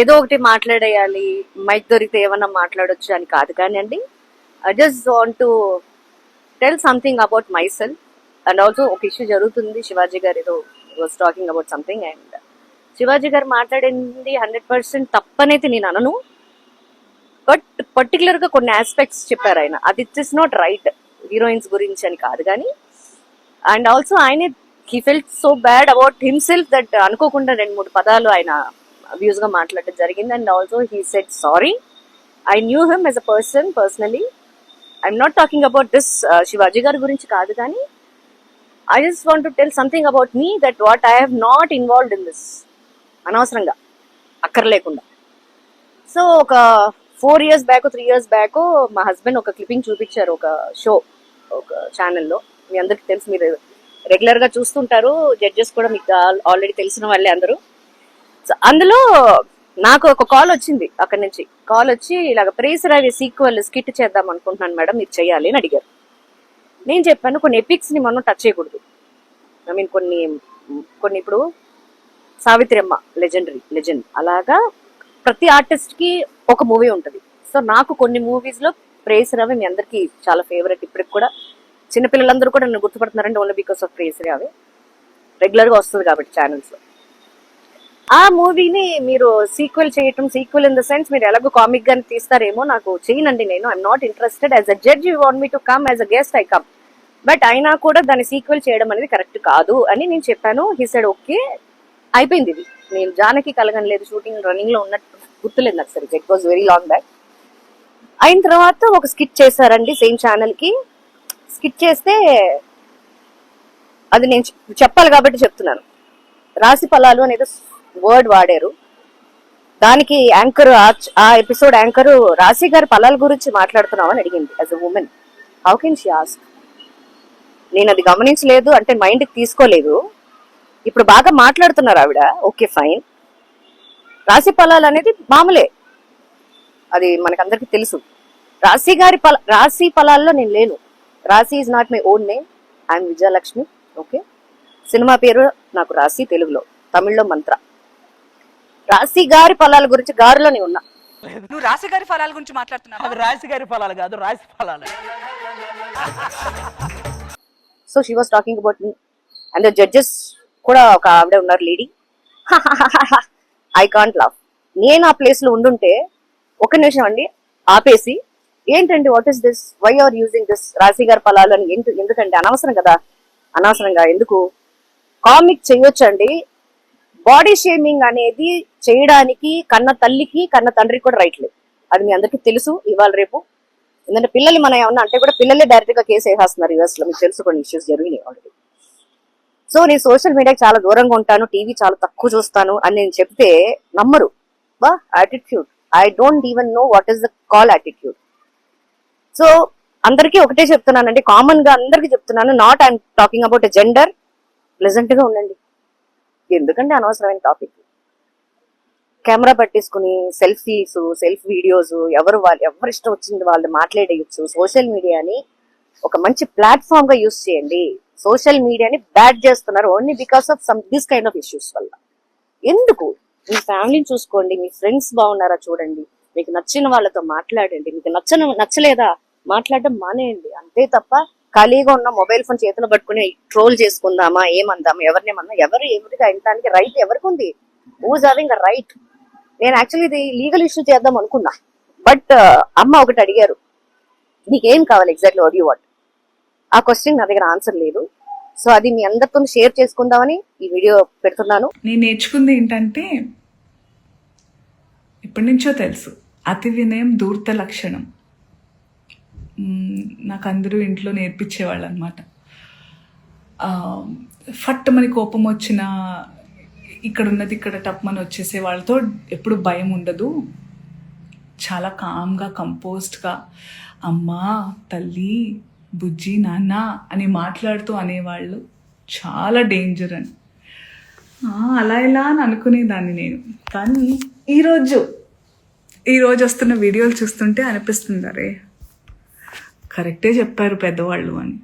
ఏదో ఒకటి మాట్లాడేయాలి. మైక్ దొరికితే ఏమన్నా మాట్లాడొచ్చు అని కాదు కానీ అండి I just want to tell something about myself and also ఒక ఇష్యూ జరుగుతుంది. శివాజీ గారు ఏదో was talking about something and Shivaji గారు మాట్లాడింది హండ్రెడ్ పర్సెంట్ తప్పనైతే నేను అనను. బట్ పర్టికులర్గా కొన్ని ఆస్పెక్ట్స్ చెప్పారు ఆయన. అది it is not right heroines గురించి అని కాదు కానీ. అండ్ ఆల్సో ఆయన he felt so bad about himself that అనుకోకుండా రెండు మూడు పదాలు ఆయన అబ్యూస్గా మాట్లాడడం జరిగింది. And also he said sorry I knew him as a person personally I'm not talking about this Shivaji గారి గురించి కాదు కానీ I just want to tell something about me that what I have not involved in this అనవసరంగా అక్కర్లేకుండా. So ఒక four years back three years back మా husband ఒక clipping చూపించారు ఒక షో ఒక ఛానల్లో మీ అందరికి తెలుసు మీరు రెగ్యులర్గా చూస్తుంటారు జడ్జెస్ కూడా మీకు ఆల్రెడీ తెలిసిన వాళ్ళే అందరూ. అందులో నాకు ఒక కాల్ వచ్చింది అక్కడి నుంచి. కాల్ వచ్చి ఇలాగ ప్రేసరావి సీక్వెల్ స్కిట్ చేద్దాం అనుకుంటున్నాను మేడం మీరు చేయాలి అని అడిగారు. నేను చెప్పాను కొన్ని ఎపిక్స్ని మనం టచ్ చేయకూడదు. ఐ మీన్ కొన్ని కొన్ని ఇప్పుడు సావిత్రమ్మ లెజెండరీ లెజెండ్ అలాగా ప్రతి ఆర్టిస్ట్కి ఒక మూవీ ఉంటుంది. సో నాకు కొన్ని మూవీస్లో ప్రేస్ రవి మీ అందరికీ చాలా ఫేవరెట్ ఇప్పటికి కూడా. చిన్నపిల్లలందరూ కూడా నన్ను గుర్తుపడుతున్నారంటే ఓన్లీ బికాస్ ఆఫ్ ప్రేస్ రవి రెగ్యులర్గా వస్తుంది కాబట్టి ఛానల్స్లో. ఆ మూవీని మీరు సీక్వెల్ చేయటం సీక్వెల్ ఇన్ ద సెన్స్ మీరు ఎలాగో కామిక్ గానే తీస్తారేమో నాకు చేయనండి నేను. I'm not interested as a judge you want me to come as a guest I come but అయినా కూడా దాన్ని సీక్వెల్ చేయడం అనేది కరెక్ట్ కాదు అని నేను చెప్పాను. హీ సెడ్ ఓకే అయిపోయింది ఇది. నేను జానకి కలగనలేదు షూటింగ్ రన్నింగ్లో ఉన్నట్టు గుర్తులేదు నాకు సరిగ్గా. It was very long back అయిన తర్వాత ఒక స్కిట్ చేశారండి సేమ్ ఛానల్కి. స్కిట్ చేస్తే అది నేను చెప్పాలి కాబట్టి చెప్తున్నాను. రాశి ఫలాలు అనేది వర్డ్ వాడారు. దానికి యాంకర్ ఆ ఎపిసోడ్ యాంకర్ రాశి గారి ఫలాల గురించి మాట్లాడుతున్నామని అడిగింది as a woman how can she ask నేను అది గమనించలేదు అంటే మైండ్కి తీసుకోలేదు. ఇప్పుడు బాగా మాట్లాడుతున్నారు ఆవిడ ఓకే ఫైన్ రాశి ఫలాలు అనేది మామూలే. అది మనకందరికి తెలుసు. రాశి గారి ఫల రాశి ఫలాల్లో నేను లేను. Rashi is not my own name I'm Vijayalakshmi okay cinema పేరు నాకు రాశి తెలుగులో తమిళ్ళో మంత్ర. రాశి గారి ఫలాల గురించి గారిలోనే ఉన్నా. నువ్వు రాశి గారి ఫలాల గురించి మాట్లాడుతున్నావు? అది రాశి గారి ఫలాలు కాదు రాశి ఫలాలు. So she was talking about me and judges కూడా ఒక ఆవిడ ఉన్నారు లేడీ ఐ కాంట్ లవ్ నేను ఆ ప్లేస్లో ఉండుంటే ఒక నిమిషం అండి ఆపేసి ఏంటండి what is this why are using this Rashi గారి ఫలాలు అని ఎందుకు ఎందుకండి అనవసరం కదా? అనవసరంగా ఎందుకు? కామిక్ చెయ్యొచ్చండి బాడీ షేమింగ్ అనేది చేయడానికి కన్న తల్లికి కన్న తండ్రికి కూడా రైట్ లేదు. అది మీ అందరికీ తెలుసు. ఇవాళ రేపు ఎందుకంటే పిల్లలు మనం ఏమన్నా అంటే కూడా పిల్లలే డైరెక్ట్గా కేసు వేసేస్తున్నారు యుఎస్లో. మీకు తెలుసు కొన్ని ఇష్యూస్ జరిగినాయి ఆల్రెడీ సో నేను సోషల్ మీడియాకి చాలా దూరంగా ఉంటాను. టీవీ చాలా తక్కువ చూస్తాను అని నేను చెప్తే నమ్మరు. బా attitude I don't even know what is the call attitude so అందరికీ ఒకటే చెప్తున్నానండి. కామన్గా అందరికీ చెప్తున్నాను. Not I'm talking about gender ప్లెజెంట్గా ఉండండి. ఎందుకంటే అనవసరమైన టాపిక్ కెమెరా పట్టేసుకుని సెల్ఫీస్ సెల్ఫ్ వీడియోస్ ఎవరు వాళ్ళు ఎవరు ఇష్టం వచ్చింది వాళ్ళు మాట్లాడేయచ్చు. సోషల్ మీడియాని ఒక మంచి ప్లాట్ఫామ్గా యూస్ చేయండి. సోషల్ మీడియాని బ్యాడ్ చేస్తున్నారు only because of some this kind of issues వల్ల. ఎందుకు? మీ ఫ్యామిలీని చూసుకోండి మీ ఫ్రెండ్స్ బాగున్నారా చూడండి. మీకు నచ్చిన వాళ్ళతో మాట్లాడండి. మీకు నచ్చ నచ్చలేదా? మాట్లాడడం మానేయండి. అంతే తప్ప ఖాళీగా ఉన్న మొబైల్ ఫోన్ చేతిలో పట్టుకుని ట్రోల్ చేసుకుందామా ఏమందామా ఎవరినేమన్నా ఎవరు ఎవరికి అయినటానికి రైట్ ఎవరికి ఉంది? హూజ్ హావింగ్ అ రైట్ నేను యాక్చువల్లీ ఇది లీగల్ ఇష్యూ చేద్దాం అనుకున్నా. బట్ uh, అమ్మ ఒకటి అడిగారు. నీకేం కావాలి ఎగ్జాక్ట్లీ వాట్ యూ వాట్ ఆ క్వశ్చన్ నా దగ్గర ఆన్సర్ లేదు. సో అది మీ అందరితో షేర్ చేసుకుందామని ఈ వీడియో పెడుతున్నాను. నేను నేర్చుకుంది ఏంటంటే ఇప్పటి నుంచో తెలుసు అతి వినయం దూర్త లక్షణం. నాకు అందరూ ఇంట్లో నేర్పించేవాళ్ళు అనమాట ఫట్ మని కోపం వచ్చిన ఇక్కడ ఉన్నది ఇక్కడ టప్మని వచ్చేసే వాళ్ళతో ఎప్పుడు భయం ఉండదు. చాలా కామ్గా కంపోజ్డ్గా అమ్మా తల్లి బుజ్జి నాన్న అని మాట్లాడుతూ అనేవాళ్ళు. చాలా డేంజర్ అని. అలా ఇలా అని అనుకునేదాన్ని నేను. కానీ ఈరోజు ఈరోజు వస్తున్న వీడియోలు చూస్తుంటే అనిపిస్తుంది అరే కరెక్టే చెప్పారు పెద్దవాళ్ళు అని.